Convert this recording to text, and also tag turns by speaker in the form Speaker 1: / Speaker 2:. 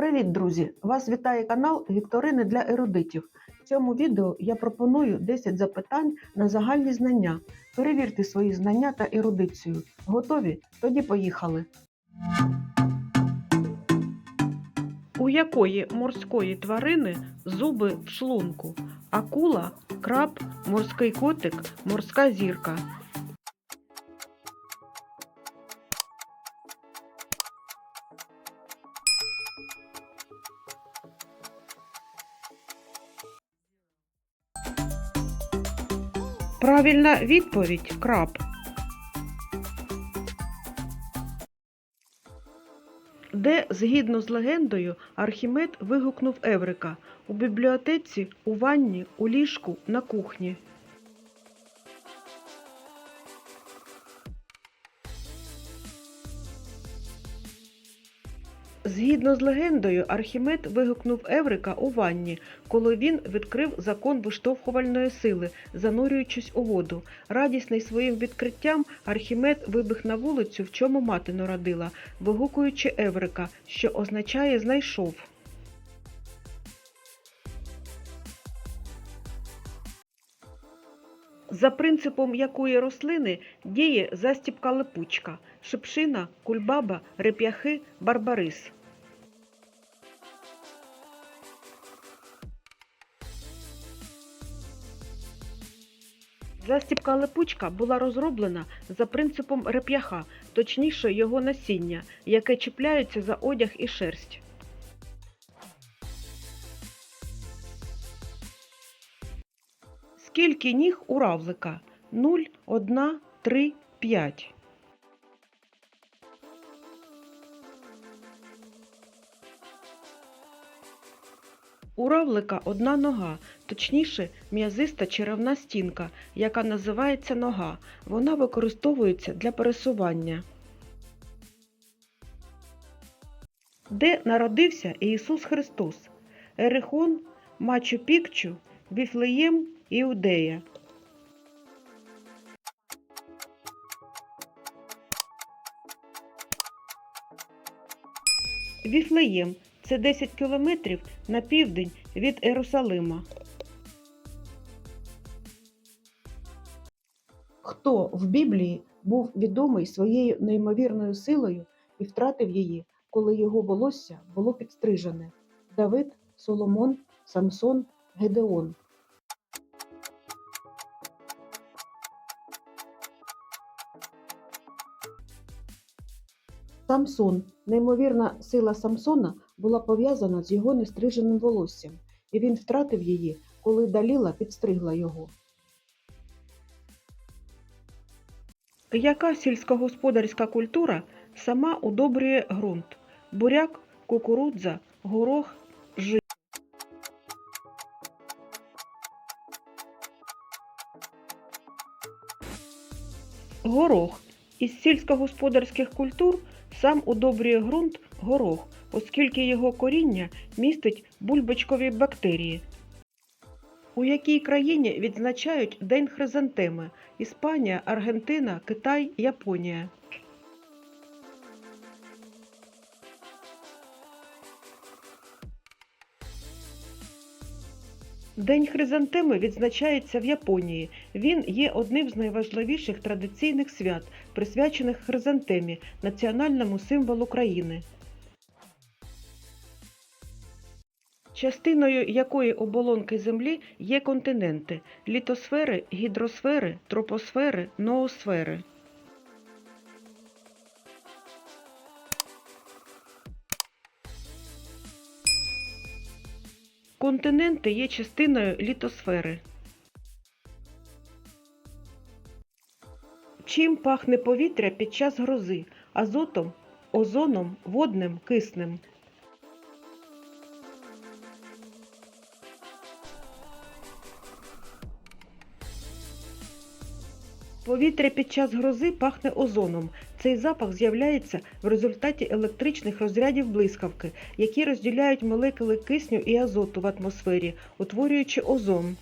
Speaker 1: Привіт, друзі! Вас вітає канал Вікторини для ерудитів. В цьому відео я пропоную 10 запитань на загальні знання. Перевірте свої знання та ерудицію. Готові? Тоді поїхали. У якої морської тварини зуби в шлунку? Акула, краб, морський котик, морська зірка. Правильна відповідь краб. Де, згідно з легендою, Архімед вигукнув Еврика у бібліотеці, у ванні, у ліжку, на кухні. Згідно з легендою, Архімед вигукнув Еврика у ванні, коли він відкрив закон виштовхувальної сили, занурюючись у воду. Радісний своїм відкриттям, Архімед вибіг на вулицю, в чому мати народила, вигукуючи Еврика, що означає знайшов. За принципом якої рослини діє застіпка липучка, шипшина, кульбаба, реп'яхи, барбарис. Застіпка липучка була розроблена за принципом реп'яха, точніше його насіння, яке чіпляється за одяг і шерсть. Скільки ніг у равлика? 0, 1, 3, 5. У равлика одна нога, точніше м'язиста черевна стінка, яка називається нога. Вона використовується для пересування. Де народився Ісус Христос? Ерихон, Мачу Пікчу, Віфлеєм, Іудея. Віфлеєм це 10 кілометрів на південь від Єрусалима. Хто в Біблії був відомий своєю неймовірною силою і втратив її, коли його волосся було підстрижене? Давид, Соломон, Самсон, Гедеон. Самсон. Неймовірна сила Самсона була пов'язана з його нестриженим волоссям, і він втратив її, коли Даліла підстригла його. Яка сільськогосподарська культура сама удобрює ґрунт? Буряк, кукурудза, горох, жит. Горох. Із сільськогосподарських культур сам удобрює ґрунт горох, оскільки його коріння містить бульбочкові бактерії. У якій країні відзначають День хризантеми? Іспанія, Аргентина, Китай, Японія. День хризантеми відзначається в Японії. Він є одним з найважливіших традиційних свят, присвячених хризантемі, національному символу країни. Частиною якої оболонки Землі є континенти літосфери, гідросфери, тропосфери, ноосфери. Континенти є частиною літосфери. Чим пахне повітря під час грози? Азотом, озоном, водним, киснем. Повітря під час грози пахне озоном. Цей запах з'являється в результаті електричних розрядів блискавки, які розділяють молекули кисню і азоту в атмосфері, утворюючи озон.